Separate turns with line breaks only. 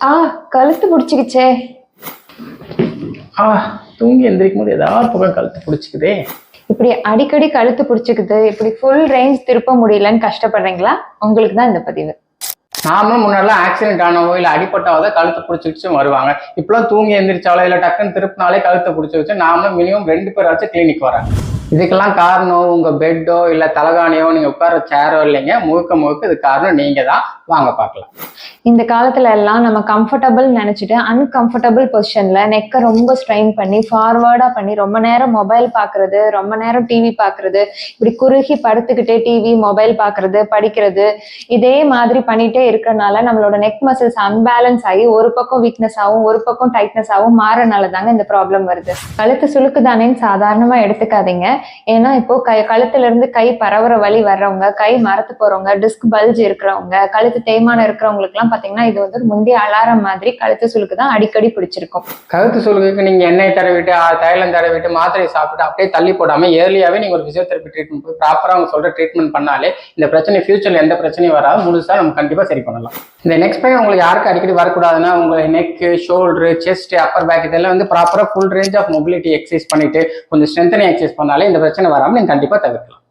ஆ கழுத்து பிடிச்சிக்கிச்சே.
ஆ தூங்கி எந்திரிக்கும் போது ஏதாவது பக்கம் கழுத்து பிடிச்சிக்குதே.
இப்படி அடிக்கடி கழுத்து பிடிச்சிக்குது இப்படி ஃபுல் ரேஞ்ச் திருப்ப முடியலன்னு கஷ்டப்படுறீங்களா? உங்களுக்கு தான் இந்த பதிவு.
நாமளும் முன்னாடிலாம் ஆக்சிடென்ட் ஆனவோ இல்லை அடிப்பட்டவோ தான் கழுத்தை பிடிச்சிக்கிச்சு வருவாங்க. இப்பெல்லாம் தூங்கி எந்திரிச்சாலோ இல்லை டக்குன்னு திருப்பினாலே கழுத்தை பிடிச்சி வச்சு நாமளும் மினிமம் ரெண்டு பேராச்சும் கிளினிக் வராங்க இதுக்கெல்லாம் காரணம் உங்க பெட்டோ இல்லை தலகாணியோ நீங்க உட்கார சேரோ இல்லைங்க. முழுக்க முழுக்க இது காரணம் நீங்க தான் வாங்க பார்க்கலாம்
இந்த காலத்துல எல்லாம் நம்ம கம்ஃபர்டபுள் நினைச்சிட்டு அன்கம்ஃபர்டபுள் பொசிஷன்ல நெக்கை ரொம்ப ஸ்ட்ரெயின் பண்ணி ஃபார்வர்டா பண்ணி ரொம்ப நேரம் மொபைல் பாக்குறது ரொம்ப நேரம் டிவி பாக்குறது இப்படி குறுகி படுத்துக்கிட்டே டிவி மொபைல் பாக்குறது படிக்கிறது இதே மாதிரி பண்ணிட்டே இருக்கறனால நம்மளோட நெக் மசில்ஸ் அன்பேலன்ஸ் ஆகி ஒரு பக்கம் வீக்னஸ் ஆகும் ஒரு பக்கம் டைட்னஸ் ஆகும் மாறனால தாங்க இந்த ப்ராப்ளம் வருது. கழுத்து சுழுக்கு தானேன்னு சாதாரணமா எடுத்துக்காதீங்க. ஏன்னா இப்போ கை கழுத்துல இருந்து கை பரவுற வழி வர்றவங்க கை மரத்து போறவங்க டிஸ்க் பல்ஜ் இருக்கிறவங்க கழுத்து தேய்மானம் இருக்கிறவங்களுக்கு எல்லாம் பாத்தீங்கன்னா இது வந்து முந்தைய அலாரம் மாதிரி கழுத்து சுழுக்கு தான் அடிக்கடி பிடிச்சிருக்கும்.
கழுத்து சுழுக்கு நீங்க எண்ணெய் தடவிட்டு தைலம் தடவிட்டு மாத்திரையை சாப்பிட்டு அப்படியே தள்ளி போடாம ஏர்லியாவே நீங்க ஒரு பிசியோதெரபி ட்ரீட்மெண்ட் போய் ப்ராப்பரா அவங்க சொல்ற ட்ரீட்மெண்ட் பண்ணாலே இந்த பிரச்சனை ஃபியூச்சர்ல எந்த பிரச்சனையும் வராது. முழுசா நம்ம கண்டிப்பா சரி பண்ணலாம். இந்த நெக்ஸ்ட் பெயின் உங்களுக்கு யாருக்கு அடிக்கடி வரக்கூடாதுன்னா உங்க neck shoulder chest upper back இதெல்லாம் வந்து ப்ராப்பரா full range of mobility exercise பண்ணிட்டு கொஞ்சம் ஸ்ட்ரென்தனிங் எக்ஸசைஸ் பண்ணாலே இந்த பிரச்சனை வராம நீங்க கண்டிப்பா தவிர்க்கலாம்.